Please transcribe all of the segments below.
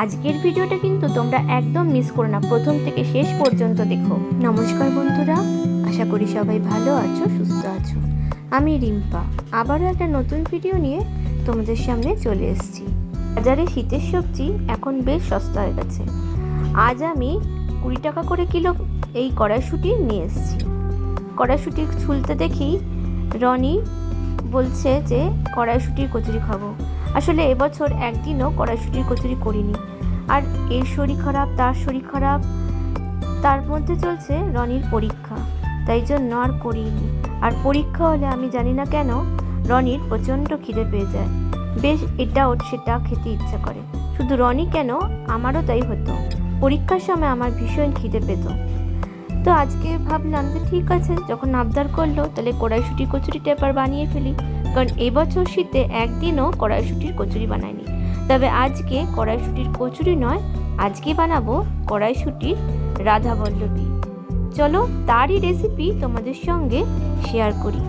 আজকের ভিডিওটা কিন্তু তোমরা একদম মিস করো না। প্রথম থেকে শেষ পর্যন্ত দেখো। নমস্কার বন্ধুরা, আশা করি সবাই ভালো আছো, সুস্থ আছো। আমি রিম্পা। আবারও একটা নতুন ভিডিও নিয়ে তোমাদের সামনে চলে এসেছি। বাজারে শীতের সবজি এখন বেশ সস্তা হয়ে গেছে। আজ আমি কুড়ি টাকা করে কিলো এই কড়াইশুঁটি নিয়ে এসেছি। কড়াইশুঁটি ছুলতে দেখি রনি বলছে যে, কড়াইশুঁটির কচুরি খাব। আসলে এবছর একদিনও কড়াইশুঁটির কচুরি করিনি। আর এর শরীর খারাপ, তার শরীর খারাপ, তার মধ্যে চলছে রনির পরীক্ষা। তাই জন্য আর করিনি। আর পরীক্ষা হলে আমি জানি না কেন রনির প্রচণ্ড খিদে পেয়ে যায়। বেশ এটা ওর সেটা খেতে ইচ্ছা করে। শুধু রনি কেন? আমারও তাই হতো। পরীক্ষার সময় আমার ভীষণ খিদে পেত। তো আজকে ভাবলাম যে ঠিক আছে, যখন আবদার করল, তাহলে কড়াইশুটি কচুরিটা এবার বানিয়ে ফেলি। কারণ এবছর শীতে একদিনও কড়াইশুটির কচুরি বানাইনি। তবে আজকে কড়াইশুটির কচুরি নয়, আজকে বানাবো কড়াইশুটির রাধা বল্লভী চলো তারই রেসিপি তোমাদের সঙ্গে শেয়ার করি।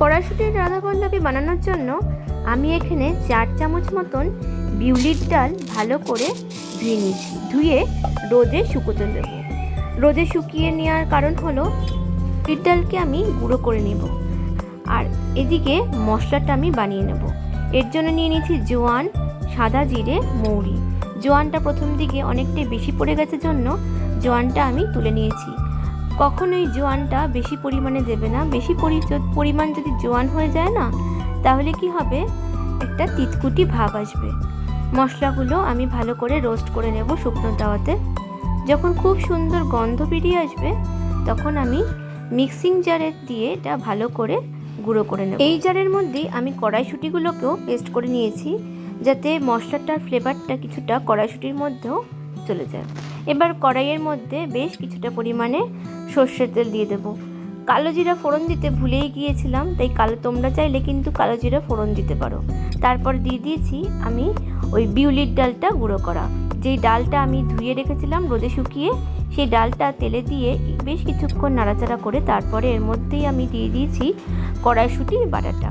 কড়াইশুটির রাধা বল্লভী বানানোর জন্য আমি এখানে চার চামচ মতন বিউলির ডাল ভালো করে ধুয়ে নিয়েছি। ধুয়ে রোদে শুকোতে দেবো। রোদে শুকিয়ে নেওয়ার কারণ হলো বিউলির ডালকে আমি গুঁড়ো করে নেব আর এদিকে মশলাটা আমি বানিয়ে নেব। এর জন্য নিয়ে নিয়েছি জোয়ান সাদা জিরে, মৌরি। জোয়ানটা প্রথম দিকে অনেকটাই বেশি পড়ে গেছে জন্য জোয়ানটা আমি তুলে নিয়েছি। কখনোই জোয়ানটা বেশি পরিমাণে দেবে না। বেশি পরিমাণ যদি জোয়ান হয়ে যায় না, তাহলে কি হবে? একটা তিতকুটি ভাব আসবে। মশলাগুলো আমি ভালো করে রোস্ট করে নেব শুকনো তাওয়াতে যখন খুব সুন্দর গন্ধ বেরিয়ে আসবে, তখন আমি মিক্সিং জারে দিয়ে এটা ভালো করে গুঁড়ো করে নেব। এই জারের মধ্যেই আমি কড়াইশুঁটিগুলোকেও পেস্ট করে নিয়েছি। যাতে মশলাটার ফ্লেভারটা কিছুটা কড়াইশুঁটির মধ্যেও চলে যায়। এবার কড়াইয়ের মধ্যে বেশ কিছুটা পরিমাণে সর্ষের তেল দিয়ে দেবো। কালো জিরা ফোড়ন দিতে ভুলেই গিয়েছিলাম, তাই কালো তোমরা চাইলে কিন্তু কালো জিরা ফোড়ন দিতে পারো। তারপর দিয়ে দিয়েছি আমি ওই বিউলির ডালটা গুঁড়ো করা। যেই ডালটা আমি ধুয়ে রেখেছিলাম রোদে শুকিয়ে, সেই ডালটা তেলে দিয়ে বেশ কিছুক্ষণ নাড়াচাড়া করে তারপরে এর মধ্যেই আমি দিয়ে দিয়েছি কড়াইশুঁটির বাটাটা।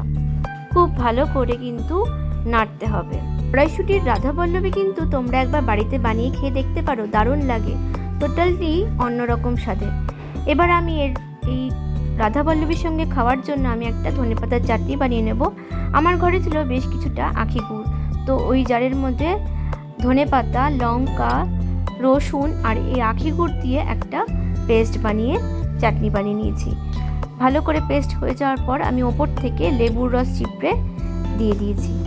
খুব ভালো করে কিন্তু নাড়তে হবে। কড়াইশুঁটির রাধা পল্লবী কিন্তু তোমরা একবার বাড়িতে বানিয়ে খেয়ে দেখতে পারো, দারুণ লাগে। টোটালটি অন্যরকম স্বাদে। এবার আমি এর, এই রাধা পল্লবীর সঙ্গে খাওয়ার জন্য আমি একটা ধনেপাতার চাটনি বানিয়ে নেব। আমার ঘরে ছিল বেশ কিছুটা আখি গুড়। তো ওই জারের মধ্যে ধনেপাতা লঙ্কা, রসুন আর এই আখি গুড় দিয়ে একটা পেস্ট বানিয়ে চাটনি বানিয়ে নিয়েছি। ভালো করে পেস্ট হয়ে যাওয়ার পর আমি ওপর থেকে লেবুর রস চিপড়ে দিয়ে দিয়েছি।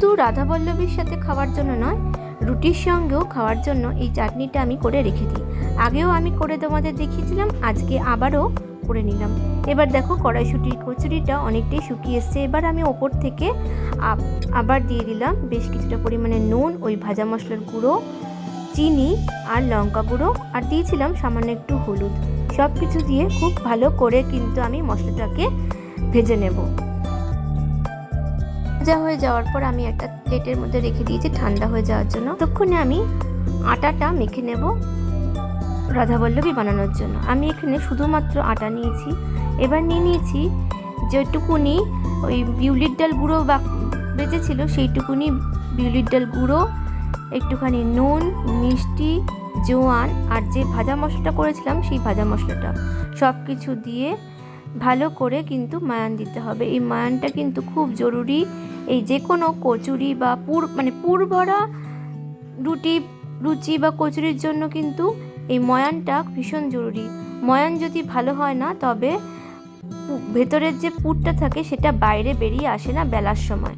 তো রাধাবল্লভীর সাথে খাওয়ার জন্য নয়, রুটির সঙ্গেও খাওয়ার জন্য এই চাটনিটা আমি করে রেখে দিই। আগেও আমি করে তোমাদের দেখিয়েছিলাম, আজকে আবারও করে নিলাম। এবার দেখো কড়াইশুটির কচুরিটা অনেকটাই শুকিয়ে এসছে। এবার আমি ওপর থেকে আবার দিয়ে দিলাম বেশ কিছুটা পরিমাণে নুন, ওই ভাজা মশলার গুঁড়ো, চিনি আর লঙ্কা গুঁড়ো, আর দিয়েছিলাম সামান্য একটু হলুদ। সব কিছু দিয়ে খুব ভালো করে কিন্তু আমি মশলাটাকে ভেজে নেব। ভাজা হয়ে যাওয়ার পর আমি একটা প্লেটের মধ্যে রেখে দিয়েছি ঠান্ডা হয়ে যাওয়ার জন্য। ততক্ষণে আমি আটাটা মেখে নেব রাধাবল্লভী বানানোর জন্য। আমি এখানে শুধুমাত্র আটা নিয়েছি। এবার নিয়ে নিয়েছি যেটুকুনি ওই বিউলির ডাল গুঁড়ো বা বেঁচেছিল সেইটুকুনি বিউলির ডাল গুঁড়ো, একটুখানি নুন, মিষ্টি, জোয়ান আর যে ভাজা মশলাটা করেছিলাম সেই ভাজা মশলাটা। সব কিছু দিয়ে ভালো করে কিন্তু মায়ান দিতে হবে। এই মায়ানটা কিন্তু খুব জরুরি। এই যে কোনো কচুরি বা পুর মানে পুর ভরা রুটি, রুচি বা কচুরির জন্য কিন্তু এই ময়ানটা ভীষণ জরুরি। ময়ান যদি ভালো হয় না, তবে ভেতরের যে পুরটা থাকে, সেটা বাইরে বেরিয়ে আসে না বেলার সময়।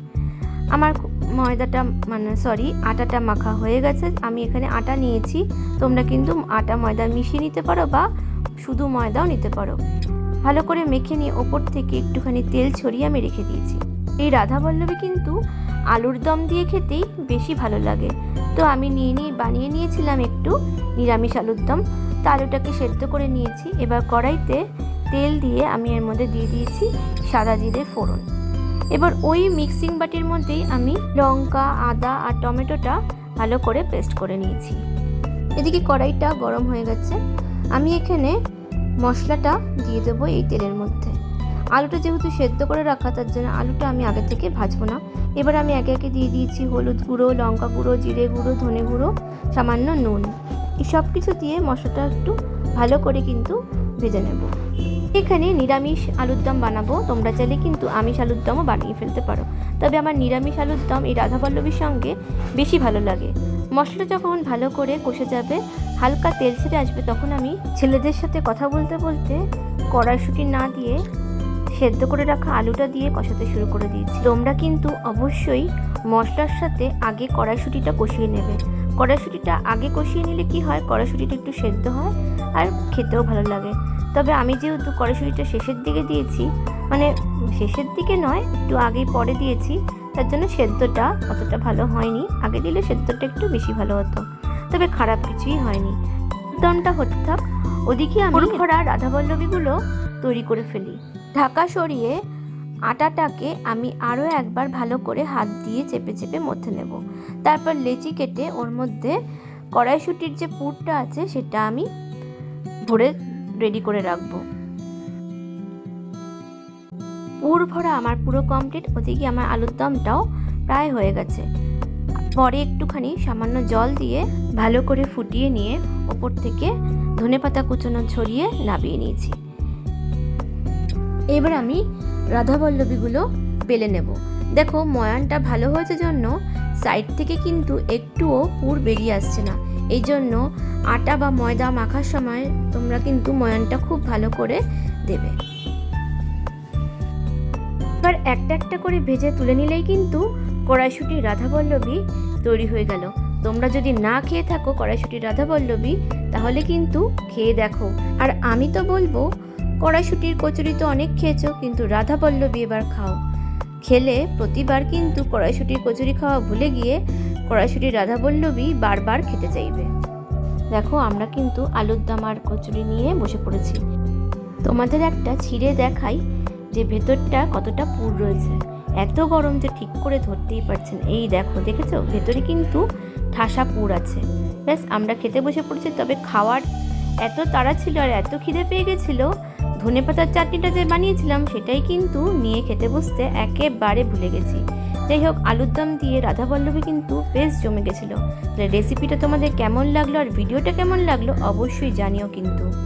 আমার ময়দাটা মানে সরি, আটাটা মাখা হয়ে গেছে। আমি এখানে আটা নিয়েছি। তোমরা কিন্তু আটা ময়দা মিশিয়ে নিতে পারো বা শুধু ময়দাও নিতে পারো। ভালো করে মেখে নিয়ে ওপর থেকে একটুখানি তেল ছড়িয়ে আমি রেখে দিয়েছি। এই রাধাবল্লভী কিন্তু আলুর দম দিয়ে খেতেই বেশি ভালো লাগে। তো আমি নিয়ে নিয়ে বানিয়ে নিয়েছিলাম একটু নিরামিষ আলুর দম। তো আলুটাকে সেদ্ধ করে নিয়েছি। এবার কড়াইতে তেল দিয়ে আমি এর মধ্যে দিয়ে দিয়েছি সাদা জিরে ফোড়ন। এবার ওই মিক্সিং বাটির মধ্যেই আমি লঙ্কা, আদা আর টমেটোটা ভালো করে পেস্ট করে নিয়েছি। এদিকে কড়াইটা গরম হয়ে গেছে। আমি এখানে মশলাটা দিয়ে দেবো এই তেলের মধ্যে। আলুটা যেহেতু সেদ্ধ করে রাখা, তার জন্য আলুটা আমি আগে থেকে ভাজবো না। এবার আমি একে একে দিয়ে দিয়েছি হলুদ গুঁড়ো, লঙ্কা গুঁড়ো, জিরে গুঁড়ো, ধনে গুঁড়ো, সামান্য নুন। এই সব কিছু দিয়ে মশলাটা একটু ভালো করে কিন্তু ভেজে নেব। এখানে নিরামিষ আলুর দম বানাবো। তোমরা চাইলে কিন্তু আমিষ আলুর দমও বানিয়ে ফেলতে পারো। তবে আমার নিরামিষ আলুর দম এই রাধাবল্লভীর সঙ্গে বেশি ভালো লাগে। মশলা যখন ভালো করে কষে যাবে হালকা তেল ছেড়ে আসবে, তখন আমি ছেলেদের সাথে কথা বলতে বলতে কড়াইশুঁটি না দিয়ে সেদ্ধ করে রাখা আলুটা দিয়ে কষাতে শুরু করে দিয়েছি। তোমরা কিন্তু অবশ্যই মশলার সাথে আগে কড়াইশুঁটিটা কষিয়ে নেবে। কড়াইশুঁটিটা আগে কষিয়ে নিলে কি হয়? কড়াইশুঁটিটা একটু সেদ্ধ হয় আর খেতেও ভালো লাগে। তবে আমি যেহেতু কড়াইশুঁটিটা শেষের দিকে দিয়েছি মানে শেষের দিকে নয়, একটু আগেই পরে দিয়েছি, তার জন্য সেদ্ধটা অতটা ভালো হয়নি। আগে দিলে সেদ্ধটা একটু বেশি ভালো হতো। তবে খারাপ কিছুই হয়নি। দমটা হতে থাক ওদিকে আমি ভরা রাধাবল্লভীগুলো তৈরি করে ফেলি। ঢাকা সরিয়ে আটাটাকে আমি আরও একবার ভালো করে হাত দিয়ে চেপে চেপে মধ্যে নেব। তারপর লেচি কেটে ওর মধ্যে কড়াইশুটির যে পুরটা আছে সেটা আমি ভরে রেডি করে রাখব। পুর ভরা আমার পুরো কমপ্লিট ওদিকে আমার আলুর দমটাও প্রায় হয়ে গেছে। পরে একটুখানি সামান্য জল দিয়ে ভালো করে ফুটিয়ে নিয়ে ওপর থেকে ধনেপাতা কুচনো ছড়িয়ে নামিয়ে নিয়েছি। এবার আমি রাধাবল্লভীগুলো বেলে নেব। দেখো, ময়ানটা ভালো হয়েছে জন্য সাইড থেকে কিন্তু একটুও পুর বেরিয়ে আসছে না। এই জন্য আটা বা ময়দা মাখার সময় তোমরা কিন্তু ময়ানটা খুব ভালো করে দেবে। এবার একটা একটা করে ভেজে তুলে নিলেই কিন্তু কড়াইশুটি রাধাবল্লভী তৈরি হয়ে গেল। তোমরা যদি না খেয়ে থাকো কড়াইশুটি রাধাবল্লভী, তাহলে কিন্তু খেয়ে দেখো। আর আমি তো বলব, কড়াইশুটির কচুরি তো অনেক খেয়েছো, কিন্তু রাধাবল্লভী এবার খাও। খেলে প্রতিবার কিন্তু কড়াইশুটির কচুরি খাওয়া ভুলে গিয়ে কড়াইশুটির রাধাবল্লভী বারবার খেতে চাইবে। দেখো, আমরা কিন্তু আলুর দম আর কচুরি নিয়ে বসে পড়েছি। তোমাদের একটা ছিঁড়ে দেখাই যে ভেতরটা কতটা পুর রয়েছে। এত গরম যে ঠিক করে ধরতেই পারছেন। এই দেখো, দেখেছ? ভেতরে কিন্তু ঠাসা পুর আছে। ব্যাস, আমরা খেতে বসে পড়েছি, তবে খাওয়ার এত তাড়া ছিল আর এত খিদে পেয়ে গেছিল, ধনে পাতার চাটনিটা যে বানিয়েছিলাম, সেটাই কিন্তু নিয়ে খেতে বসতে একেবারে ভুলে গেছি। যাই হোক, আলুর দম দিয়ে রাধা রাধাবল্লভী কিন্তু বেশ জমে গেছিল। তাহলে রেসিপিটা তোমাদের কেমন লাগল আর ভিডিওটা কেমন লাগল, অবশ্যই জানিও কিন্তু।